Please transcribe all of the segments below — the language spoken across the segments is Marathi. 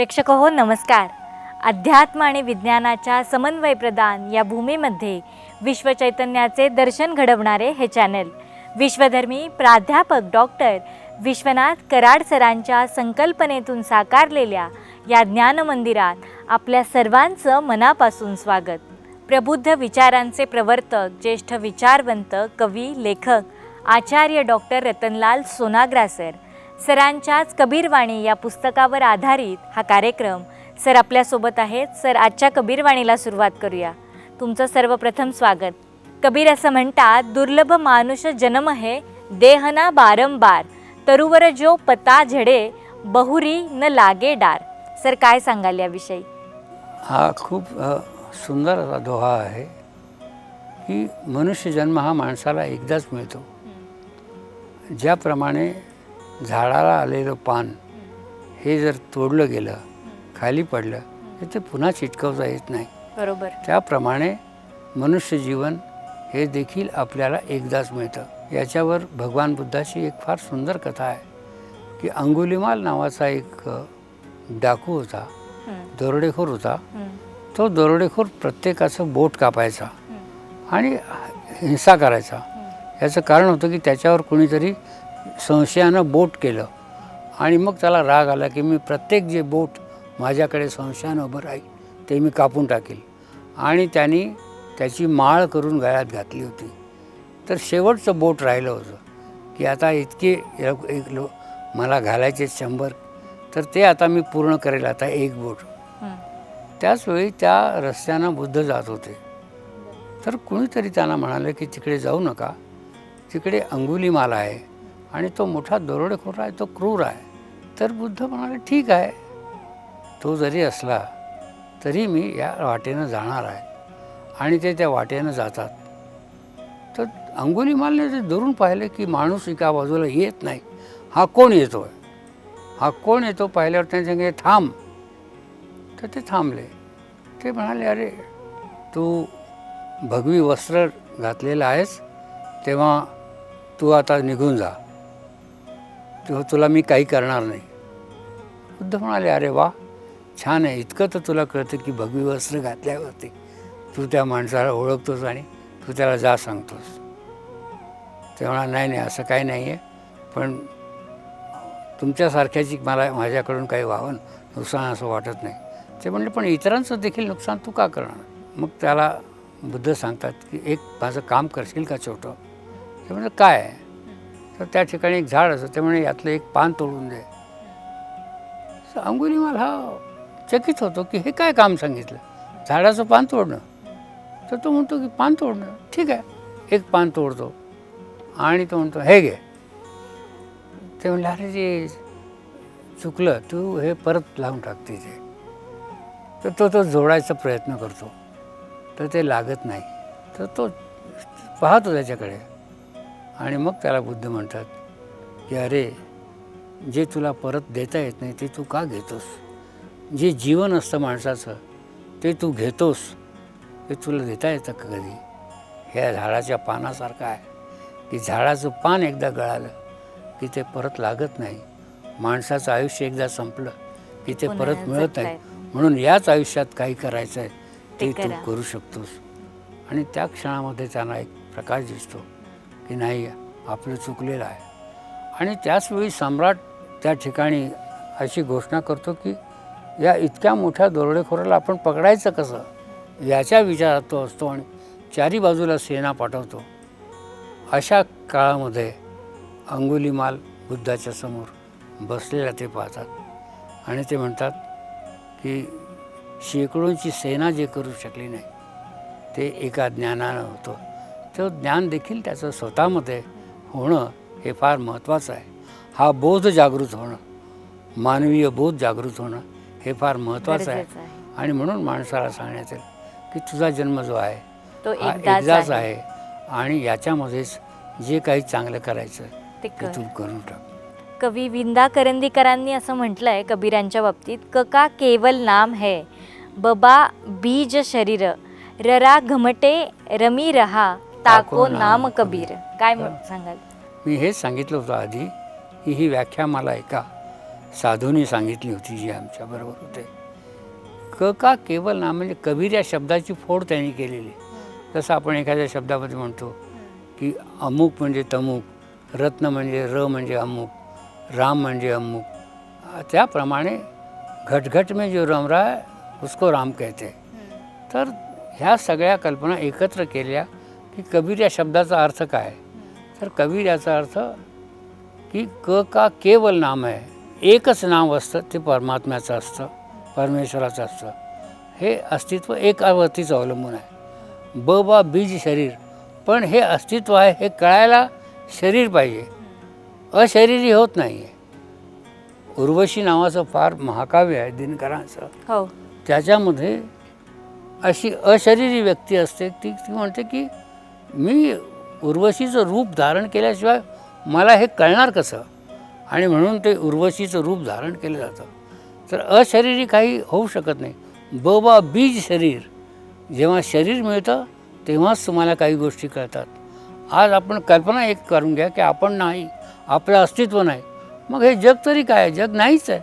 प्रेक्षक हो नमस्कार. अध्यात्म आणि विज्ञानाच्या समन्वय प्रदान या भूमीमध्ये विश्वचैतन्याचे दर्शन घडवणारे हे चॅनल विश्वधर्मी प्राध्यापक डॉक्टर विश्वनाथ कराड सरांच्या संकल्पनेतून साकारलेल्या या ज्ञान मंदिरात आपल्या सर्वांचं मनापासून स्वागत. प्रबुद्ध विचारांचे प्रवर्तक ज्येष्ठ विचारवंत कवी लेखक आचार्य डॉक्टर रतनलाल सोनाग्रा सर सरांच्याच कबीरवाणी या पुस्तकावर आधारित हा कार्यक्रम सर आपल्यासोबत आहेत. सर आजच्या कबीरवाणीला सुरुवात करूया. तुमचं सर्वप्रथम स्वागत. कबीर असं म्हणतात दुर्लभ मानुष जन्म है देहना बारंबार तरुवर जो पता झडे बहुरी न लागे डार. सर काय सांगाल याविषयी? हा खूप सुंदर असा दोहा आहे की मनुष्य जन्म हा माणसाला एकदाच मिळतो. ज्याप्रमाणे झाडाला आलेलं पान हे जर तोडलं गेलं खाली पडलं तर ते पुन्हा चिटकवता येत नाही. बरोबर. त्याप्रमाणे मनुष्य जीवन हे देखील आपल्याला एकदाच मिळतं. याच्यावर भगवान बुद्धाची एक फार सुंदर कथा आहे की अंगुलिमाल नावाचा एक डाकू होता दरोडेखोर होता. तो दरोडेखोर प्रत्येकाचं बोट कापायचा आणि हिंसा करायचा. याचं कारण होतं की त्याच्यावर कोणीतरी संशयानं बोट केलं. आणि मग त्याला राग आला की मी प्रत्येक जे बोट माझ्याकडे संशयानं उभं राहील ते मी कापून टाकेल. आणि त्यांनी त्याची माळ करून गळ्यात घातली होती. तर शेवटचं बोट राहिलं होतं की आता इतके एक लो मला घालायचे शंभर तर ते आता मी पूर्ण करेल आता एक बोट. त्याचवेळी त्या रस्त्यानं बुद्ध जात होते. तर कुणीतरी त्यांना म्हणाले की तिकडे जाऊ नका तिकडे अंगुलीमाला आहे. आणि तो मोठा दरोडेखोर आहे तो क्रूर आहे. तर बुद्ध म्हणाले ठीक आहे. तो जरी असला तरी मी या वाटेनं जाणार आहे. आणि ते त्या वाटेनं जातात. तर अंगुलीमालने ते दुरून पाहिले की माणूस एका बाजूला येत नाही. हा कोण येतो आहे हा कोण येतो? पाहिल्यावर त्यांनी सांगितले थांब. तर ते थांबले. ते म्हणाले अरे तू भगवी वस्त्र घातलेलं आहेस. तेव्हा तू आता निघून जा. तेव्हा तुला मी काही करणार नाही. बुद्ध म्हणाले अरे वा छान आहे. इतकं तर तुला कळतं की भगवी वस्त्र घातल्यावरती तू त्या माणसाला ओळखतोस आणि तू त्याला जा सांगतोस. ते म्हणा नाही नाही असं काही नाही आहे पण तुमच्यासारख्याची मला माझ्याकडून काही व्हावं नुकसान असं वाटत नाही. ते म्हणले पण इतरांचं देखील नुकसान तू का करणार? मग त्याला बुद्ध सांगतात की एक माझं काम करशील का छोटं? ते म्हणजे काय? आहे तर त्या ठिकाणी एक झाड असं ते म्हणे यातलं एक पान तोडून दे. अंगुली मला हा चकित होतो की हे काय काम सांगितलं? झाडाचं पान तोडणं. तर तो म्हणतो की पान तोडणं. ठीक आहे. एक पान तोडतो. आणि तो म्हणतो हे घे. ते म्हणलं अरे जे चुकलं तू हे परत लावून टाक तिथे. तर तो तो जोडायचा प्रयत्न करतो. तर ते लागत नाही. तर तो पाहतो त्याच्याकडे. आणि मग त्याला बुद्ध म्हणतात की अरे जे तुला परत देता येत नाही ते तू का घेतोस? जे जीवन असतं माणसाचं ते तू घेतोस? ते तुला देता येतं का कधी? ह्या झाडाच्या पानासारखं आहे. की झाडाचं पान एकदा गळालं की ते परत लागत नाही. माणसाचं आयुष्य एकदा संपलं की ते परत मिळत नाही. म्हणून याच आयुष्यात काही करायचं आहे ते ते. करू शकतोस. आणि त्या क्षणामध्ये त्यांना एक प्रकाश दिसतो. की नाही आपलं चुकलेलं आहे. आणि त्याचवेळी सम्राट त्या ठिकाणी अशी घोषणा करतो की या इतक्या मोठ्या दरोडेखोराला आपण पकडायचं कसं? याच्या विचारात तो असतो आणि चारी बाजूला सेना पाठवतो. अशा काळामध्ये अंगुलीमाल बुद्धाच्या समोर बसलेला ते पाहतात. आणि ते म्हणतात की शेकडोंची सेना जे करू शकली नाही ते एका ज्ञानानं होतं. तो ज्ञान देखील त्याचं स्वतःमध्ये होणं हे फार महत्त्वाचं आहे हा बोध जागृत होणं मानवीय बोध जागृत होणं हे फार महत्त्वाचं आहे आहे. आणि म्हणून माणसाला सांगण्यात येईल की तुझा जन्म जो आहे तो हा एकदाच आहे. आहे आणि याच्यामध्येच जे काही चांगलं करायचं ते ते कर. तू करून टाक कवी विंदा करंदीकरांनी असं म्हटलंय कबीरांच्या बाबतीत कका केवल नाम है बबा बीज शरीर ररा घमटे रमी रहा ताको नाम कबीर. काय म्हण- सांगाल? मी हेच सांगितलं होतं आधी की ही व्याख्या मला ऐका साधूंनी सांगितली होती जी आमच्याबरोबर होते. क का केवळ ना म्हणजे कबीर या शब्दाची फोड त्यांनी केलेली. जसं आपण एखाद्या शब्दामध्ये म्हणतो की अमुक म्हणजे तमुक रत्न म्हणजे र म्हणजे अमुक राम म्हणजे अमुक. त्याप्रमाणे घटघट में जो रम रहा है उसको राम कहते. हैं. तर ह्या सगळ्या कल्पना एकत्र केल्या की कबीर या शब्दाचा अर्थ काय? तर कबीर याचा अर्थ की क का केवळ नाम आहे. एकच नाव असतं ते परमात्म्याचं असतं परमेश्वराचं असतं. हे अस्तित्व एकावरतीच अवलंबून आहे. ब बा बीज शरीर. पण हे अस्तित्व आहे हे कळायला शरीर पाहिजे. अशरीरी होत नाही आहे उर्वशी नावाचं फार महाकाव्य आहे दिनकरांचं. हो. त्याच्यामध्ये अशी अशरीरी व्यक्ती असते ती ती म्हणते की मी उर्वशीचं रूप धारण केल्याशिवाय मला हे कळणार कसं? आणि म्हणून ते उर्वशीचं रूप धारण केलं जातं. तर अशरीरी काही होऊ शकत नाही. ब बा बीज शरीर. जेव्हा शरीर मिळतं तेव्हाच तुम्हाला काही गोष्टी कळतात. आज आपण कल्पना एक करून घ्या की आपण नाही आपलं अस्तित्व नाही. मग हे जग तरी काय? आहे जग नाहीच आहे.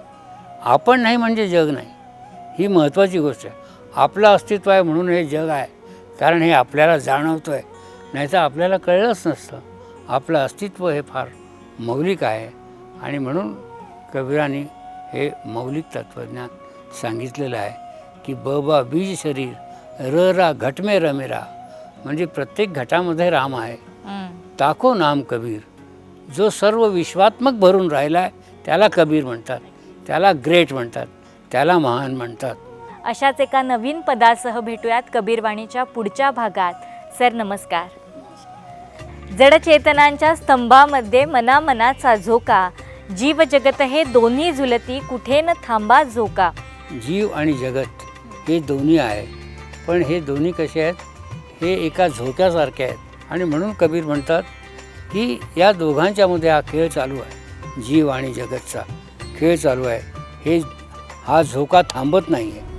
आपण नाही म्हणजे जग नाही. ही महत्त्वाची गोष्ट आहे. आपलं अस्तित्व आहे म्हणून हे जग आहे. कारण हे आपल्याला जाणवतं आहे नाही तर आपल्याला कळलंच नसतं. आपलं अस्तित्व हे फार मौलिक आहे आणि म्हणून कबीराने हे मौलिक तत्त्वज्ञान सांगितलेलं आहे की ब बा बीज शरीर र रा घटमे रमेरा म्हणजे प्रत्येक घटामध्ये राम आहे. ताको नाम कबीर. जो सर्व विश्वात्मक भरून राहिला आहे त्याला कबीर म्हणतात त्याला ग्रेट म्हणतात त्याला महान म्हणतात. अशाच एका नवीन पदासह भेटूयात कबीरवाणीच्या पुढच्या भागात. सर नमस्कार. जडचेतनांच्या स्तंभामध्ये मनामनाचा झोका जीव जगत हे दोन्ही झुलती कुठे न थांबा झोका. जीव आणि जगत हे दोन्ही आहे पण हे दोन्ही कसे आहेत? हे एका झोक्यासारखे आहेत. आणि म्हणून कबीर म्हणतात की या दोघांच्यामध्ये हा खेळ चालू आहे. जीव आणि जगतचा खेळ चालू आहे. हे हा झोका थांबत नाही आहे